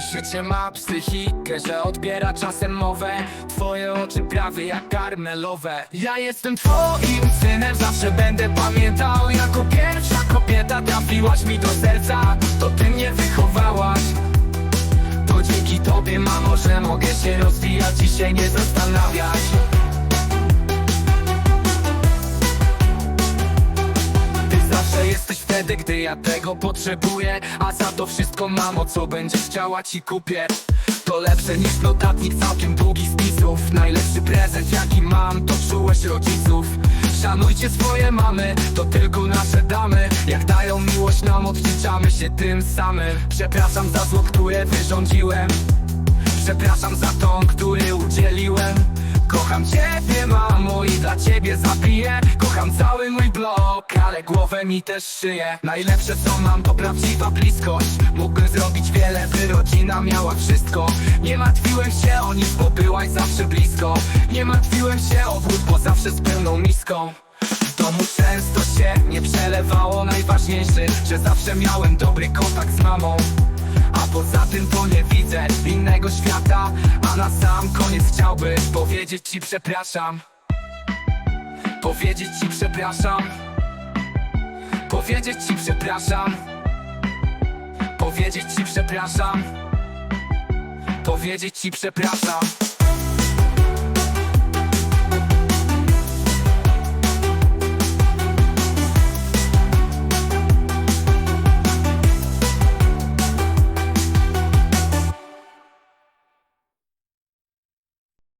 Życie ma psychikę, że odbiera czasem mowę. Twoje oczy prawie jak karmelowe. Ja jestem twoim synem, zawsze będę pamiętał. Jako pierwsza kobieta trafiłaś mi do serca. To ty mnie wychowałaś. To dzięki tobie mamo, że mogę się rozwijać i się nie zastanawiać wtedy, gdy ja tego potrzebuję A za to wszystko mamo, co będziesz chciała ci kupię. To lepsze niż notatnik całkiem długich spisów Najlepszy prezent jaki mam, to czułość rodziców. Szanujcie swoje mamy, to tylko nasze damy. Jak dają miłość nam, odliczamy się tym samym. Przepraszam za zło, które wyrządziłem. Przepraszam za ton, który udzieliłem. Kocham ciebie mamo i dla ciebie zabiję. Kocham cały mój blok, ale głowę mi też szyję Najlepsze co mam to prawdziwa bliskość. Mógłbym zrobić wiele, by rodzina miała wszystko. Nie martwiłem się o nic, bo byłaś zawsze blisko. Nie martwiłem się o wód, bo zawsze z pełną miską. W domu często się nie przelewało. Najważniejsze, że zawsze miałem dobry kontakt z mamą. A poza tym to nie widzę innego świata. A na sam koniec chciałbym powiedzieć ci przepraszam. Powiedzieć ci przepraszam Powiedzieć ci przepraszam. Powiedzieć ci przepraszam. Powiedzieć ci przepraszam